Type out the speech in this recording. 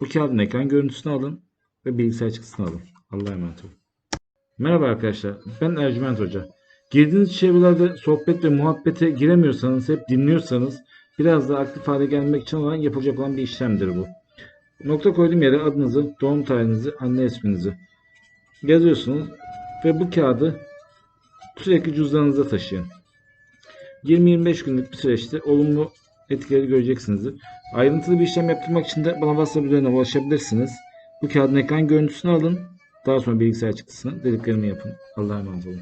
Bu kağıdın ekran görüntüsünü alın ve bilgisayar çıktısını alın. Allah'a emanet olun. Merhaba arkadaşlar. Ben Ercüment Hoca. Girdiğiniz çevrelerde sohbet ve muhabbete giremiyorsanız, hep dinliyorsanız biraz daha aktif hale gelmek için olan yapılacak olan bir işlemdir bu. Nokta koyduğum yere adınızı, doğum tarihinizi, anne isminizi yazıyorsunuz ve bu kağıdı sürekli cüzdanınızda taşıyın. 20-25 günlük bir süreçte olumlu etkileri göreceksinizdir. Ayrıntılı bir işlem yaptırmak için de bana WhatsApp üzerinden ulaşabilirsiniz. Bu kağıdın ekran görüntüsünü alın. Daha sonra bilgisayar çıktısını dediklerimi yapın. Allah'a emanet olun.